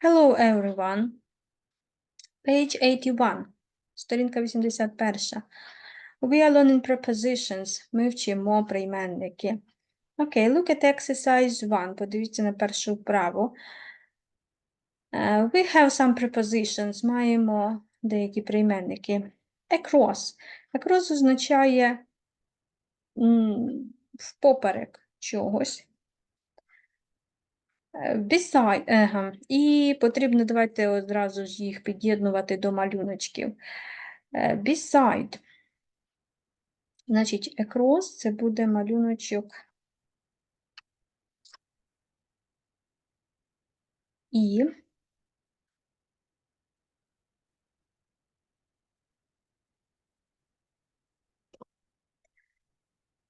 Hello, everyone. Page 81, сторінка 81. We are learning prepositions. Ми вчимо прийменники. Окей, look at exercise 1. Подивіться на першу вправу. Uh, we have some prepositions. Маємо деякі прийменники. Across. Across означає впоперек чогось. Е, Beside, ага. І потрібно давайте одразу ж їх під'єднувати до малюночків. Е, Beside. Значить, across це буде малюночок і.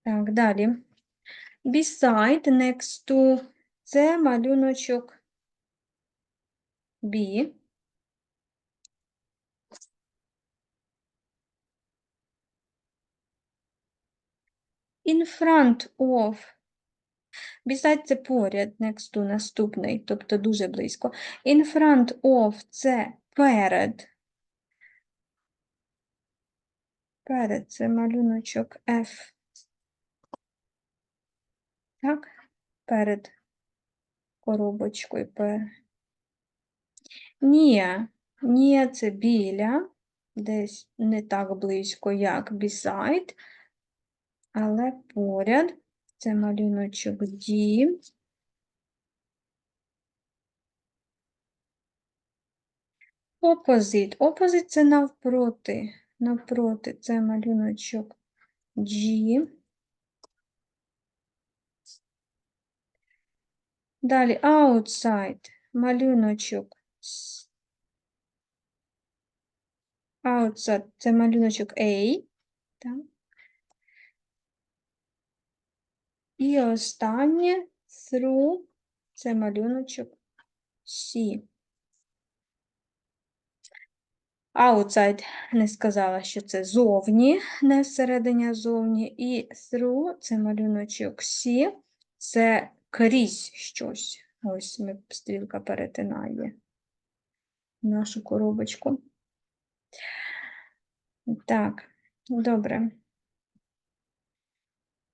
Так, далі. Beside, next to, це малюночок B. In front of. Beside це поряд, next to наступний, тобто дуже близько. In front of це перед. Перед це малюночок F. Так, перед коробочкою. Ні, ні, це біля, десь не так близько, як beside, але поряд. Це малюночок D. Opposite. Opposite – це навпроти. Навпроти це малюночок G. Далі outside. Малюночок outside – це малюночок A. Так. І останнє through – це малюночок C. Outside не сказала, що це зовні, не всередині, а зовні. І through – це малюночок C, це крізь щось. Ось ми стрілка перетинає нашу коробочку. Так, добре.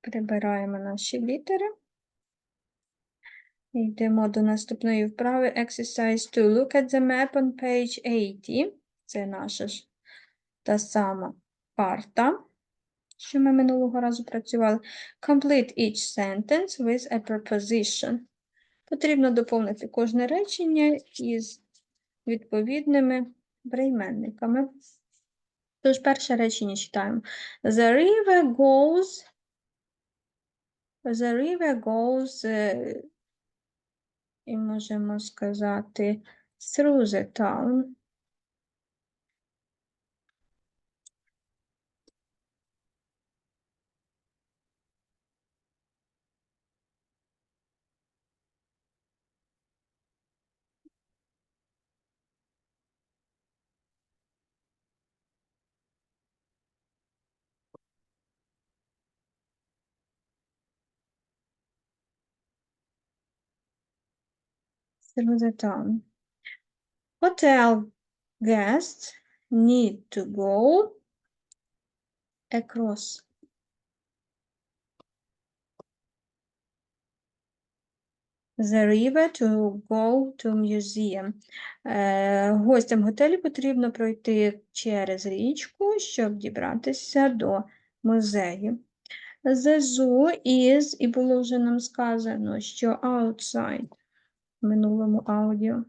Прибираємо наші літери. Йдемо до наступної вправи. Exercise 2. Look at the map on page 80. Це наша ж та сама карта, що ми минулого разу працювали. Complete each sentence with a preposition. Потрібно доповнити кожне речення із відповідними прийменниками. Тож, перше речення читаємо. The river goes. The river goes. е, І можемо сказати through the town. Through the town. Hotel guests need to go across. The river to go to museum. Е, Гостям готелю потрібно пройти через річку, щоб дібратися до музею. The zoo is, і було вже нам сказано, що outside минулому аудіо.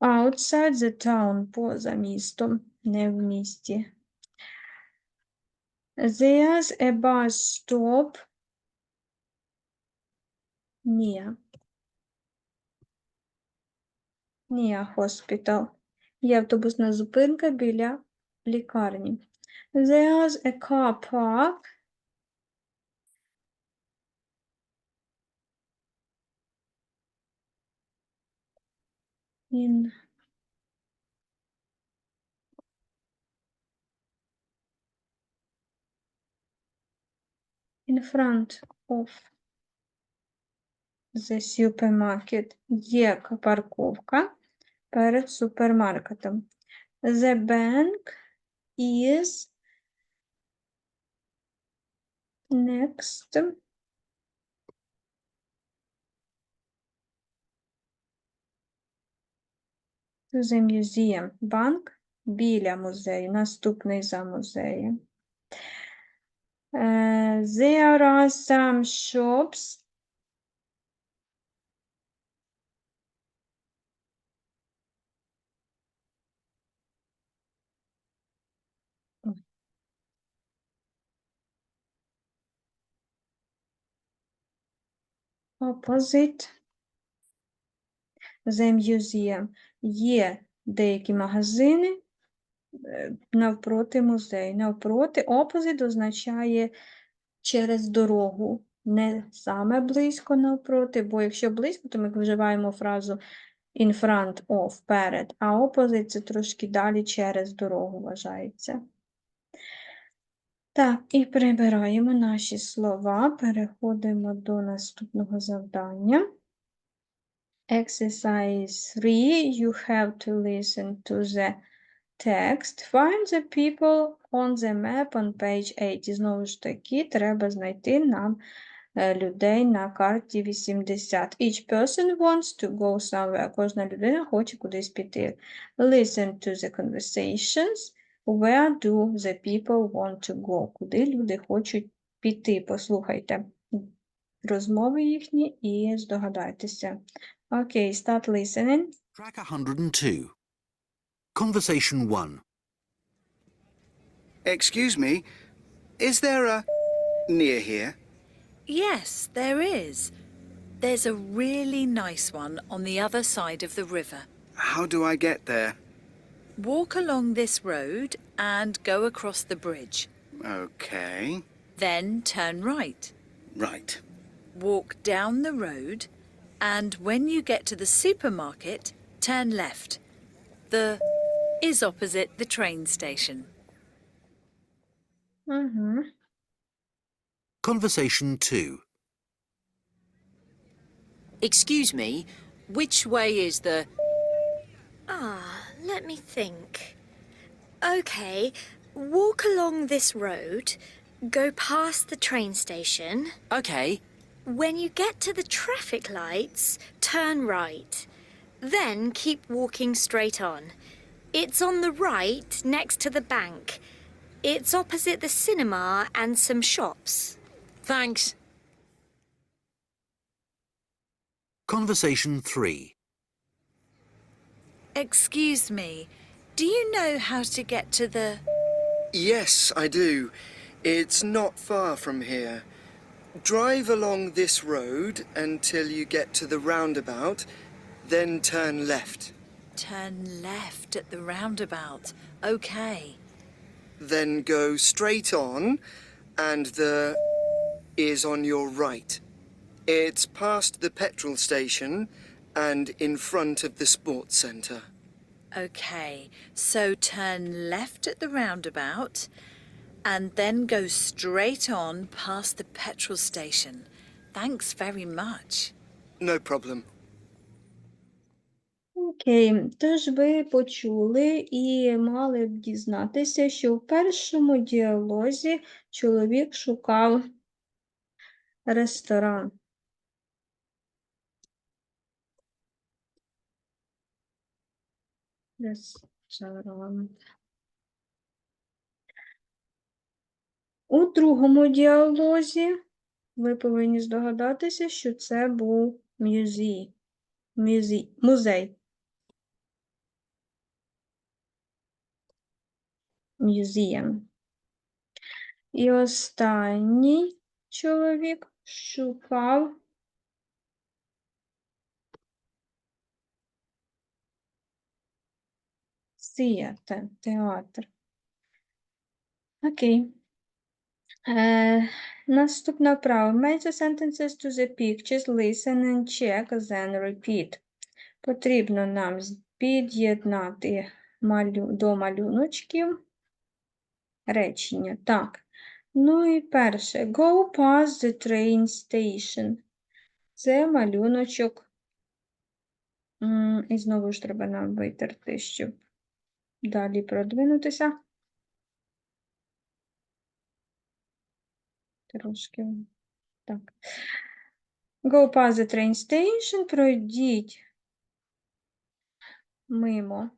Outside the town, поза містом, не в місті. There's a bus stop near. Near hospital. Є автобусна зупинка біля лікарні. There's a car park in in front of the supermarket. Є к- парковка перед супермаркетом. The bank is next the museum. Банк біля музею, наступний за музеєм. Е, There are some shops opposite the museum. Є деякі магазини е, навпроти музею. Навпроти opposite означає через дорогу. Не саме близько навпроти, бо якщо близько, то ми вживаємо фразу in front of, перед, а opposite – це трошки далі через дорогу вважається. Так, і прибираємо наші слова, переходимо до наступного завдання. Exercise 3. You have to listen to the text. Find the people on the map on page 8. І знову ж таки, треба знайти нам е, людей на карті 80. Each person wants to go somewhere. Кожна людина хоче кудись піти. Listen to the conversations. Where do the people want to go? Куди люди хочуть піти? Послухайте розмови їхні і здогадайтеся. Okay, start listening. Track 102. Conversation 1. Excuse me, is there a near here? Yes, there is. There's a really nice one on the other side of the river. How do I get there? Walk along this road and go across the bridge. Okay. Then turn right. Right. Walk down the road and when you get to the supermarket, turn left. The is opposite the train station. Mm hmm Conversation 2 Excuse me, which way is the... Ah, let me think. OK, walk along this road, go past the train station... OK, when you get to the traffic lights, turn right. Then keep walking straight on. It's on the right next to the bank. It's opposite the cinema and some shops. thanks. Conversation 3. Excuse me, do you know how to get to the. Yes, I do. It's not far from here. Drive along this road until you get to the roundabout, then turn left. Turn left at the roundabout. Okay. Then go straight on, and the is on your right. It's past the petrol station and in front of the sports centre. Okay, so turn left at the roundabout and then go straight on past the petrol station. Thanks very much. No problem. Окей, тож ви почули і мали б дізнатися, що в першому діалозі чоловік шукав ресторан. Ресторан. У другому діалозі ви повинні здогадатися, що це був музей. Музей. Museum. І останній чоловік шукав theater, театр. Окей. Е, наступна вправа. Match the sentences to the pictures, listen and check, then repeat. Потрібно нам під'єднати малю... до малюночків речення. Так. Ну і перше. Go past the train station. Це малюночок. І знову ж треба нам витерти, щоб далі продвинутися. Трошки так. Go past the train station, пройдіть мимо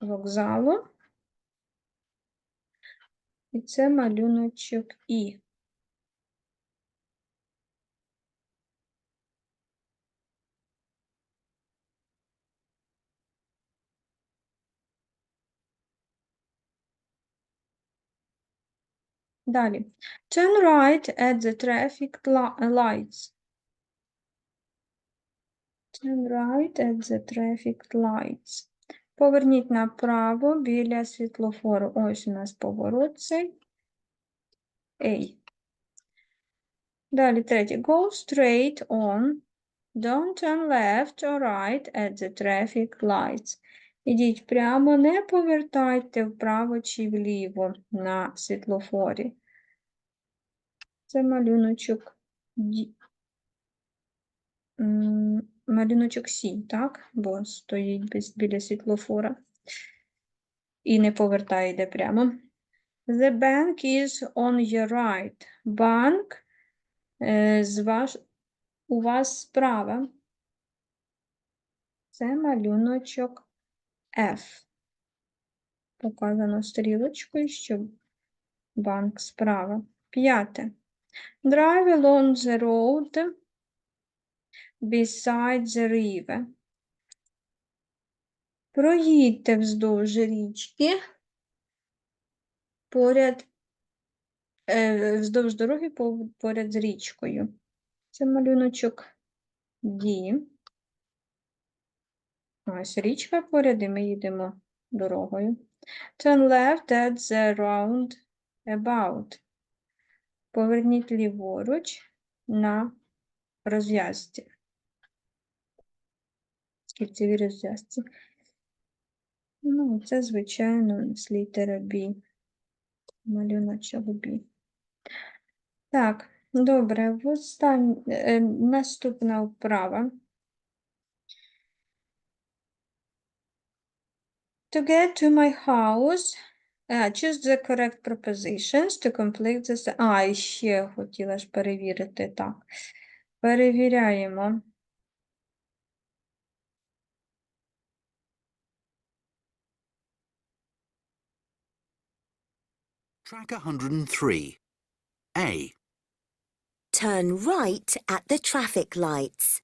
вокзалу. І це малюночок І. Далі. Turn right at the traffic lights. Turn right at the traffic lights. Поверніть направо біля світлофору. Ось у нас поворот цей. Ей. Далі третє. Go straight on. Don't turn left or right at the traffic lights. Ідіть прямо, не повертайте вправо чи вліво на світлофорі. Це малюночок малюночок Сі, так? Бо стоїть біля світлофора і не повертає йде прямо. The bank is on your right. Банк е, з ваш... у вас справа. Це малюночок F. Показано стрілочкою, що банк справа. П'яте. Drive along the road beside the river. Проїдьте вздовж річки поряд, е, вздовж дороги поряд з річкою. Це малюночок D. Ось річка поряд, і ми їдемо дорогою. Turn left at the roundabout. Поверніть ліворуч на розв'язці. Кільцевій розв'язці. Ну, це, звичайно, нас літера B. Малюночок B. Так, добре, в остань... е, наступна вправа. To get to my house, uh, choose the correct prepositions to complete this. А, і ще хотіла ж перевірити. Так. Перевіряємо. Track 103. A. Turn right at the traffic lights.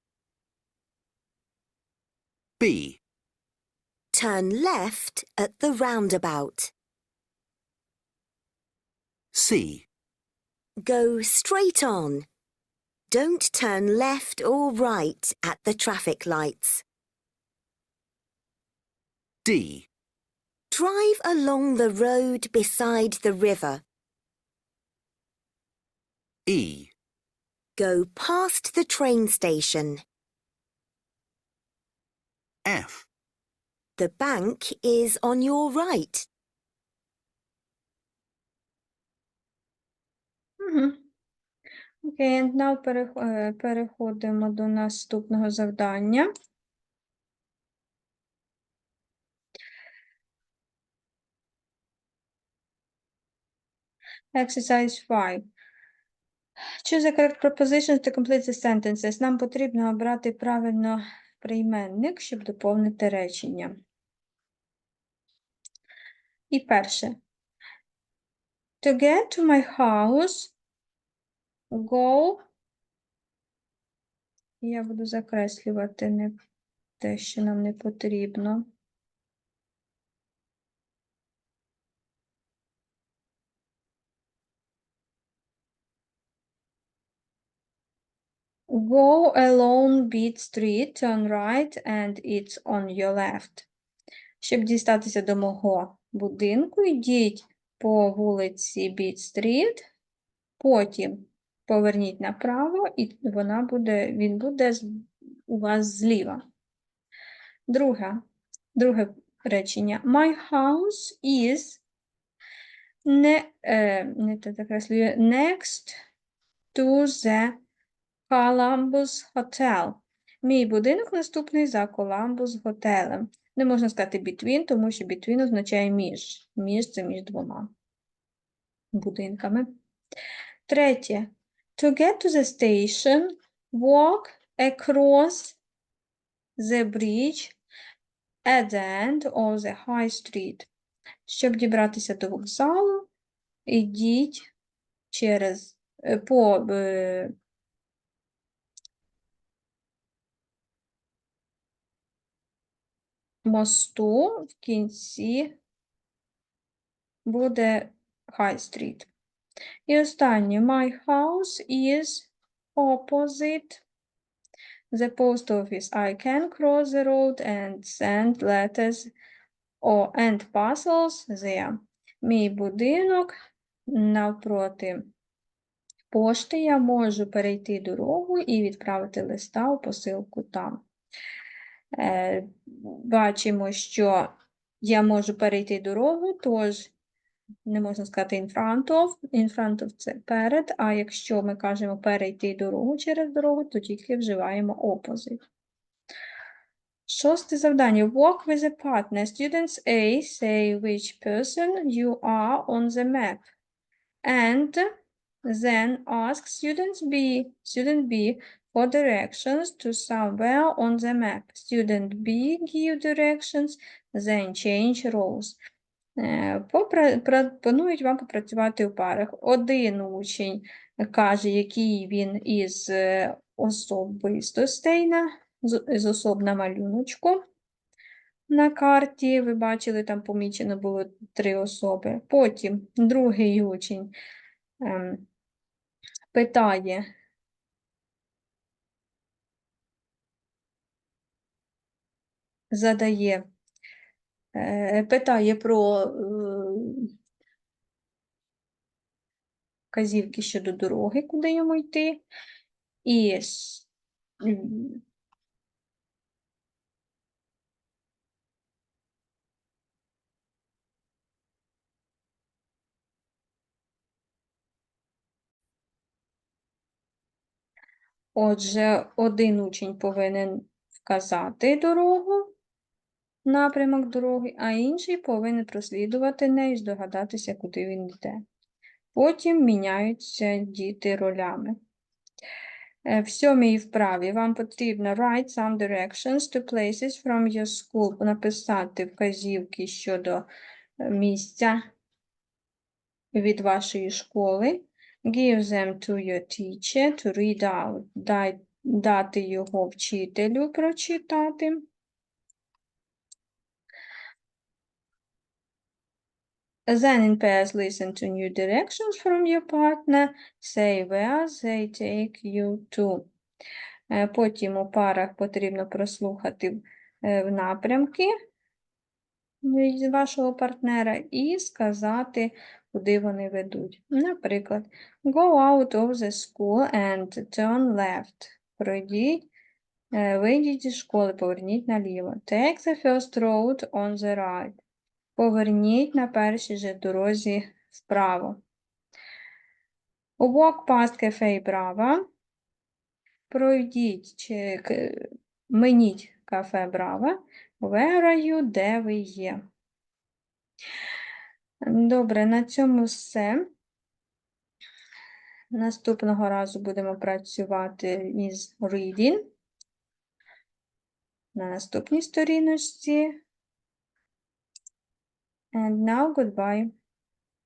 B. Turn left at the roundabout. C. Go straight on. Don't turn left or right at the traffic lights. D. Drive along the road beside the river. E. Go past the train station. F. The bank is on your right. Окей, and now перех- е, переходимо до наступного завдання. Exercise 5. Choose the correct prepositions to complete the sentences. Нам потрібно обрати правильно прийменник, щоб доповнити речення. І перше. To get to my house, go. Я буду закреслювати не те, що нам не потрібно. Go along Beat Street, turn right, and it's on your left. Щоб дістатися до мого будинку, йдіть по вулиці Street, потім поверніть направо, і вона буде, він буде у вас зліва. Друге, друге речення. My house is не, е, не закреслює, next to the Columbus Hotel. Мій будинок наступний за Columbus готелем. Не можна сказати between, тому що between означає між. Між це між двома будинками. Третє. To get to the station, walk across the bridge at the end of the high street. Щоб дібратися до вокзалу, ідіть через е, по мосту в кінці буде High Street. І останнє. My house is opposite the post office. I can cross the road and send letters or and parcels there. Мій будинок навпроти пошти. Я можу перейти дорогу і відправити листа у посилку там. Е, бачимо, що я можу перейти дорогу, тож не можна сказати in front of. In front of – це перед, а якщо ми кажемо перейти дорогу через дорогу, то тільки вживаємо opposite. Шосте завдання. Walk with a partner. Students A say which person you are on the map. And then ask students B, student B for directions to somewhere on the map. Student B give directions, then change roles. Е, Пропонують вам попрацювати у парах. Один учень каже, який він із е, особистостей на, з особ на малюночку на карті. Ви бачили, там помічено було три особи. Потім другий учень ем, питає, задає, е, питає про е, вказівки щодо дороги, куди йому йти. І Отже, один учень повинен вказати дорогу, напрямок дороги, а інший повинен прослідувати нею і здогадатися, куди він йде. Потім міняються діти ролями. Е, В сьомій вправі вам потрібно write some directions to places from your school, написати вказівки щодо е, місця від вашої школи. Give them to your teacher to read out. Дати його вчителю прочитати. Then in pairs listen to new directions from your partner. Say where they take you to. Е, Потім у парах потрібно прослухати е, напрямки від вашого партнера і сказати, куди вони ведуть. Наприклад, go out of the school and turn left. Пройдіть, е, вийдіть зі школи, поверніть наліво. Take the first road on the right. Поверніть на першій же дорозі вправо. Walk past Cafe Brava. Пройдіть чи миніть кафе Брава. Where are you? Де ви є? Добре, на цьому все. Наступного разу будемо працювати із reading. На наступній сторіночці. And now goodbye.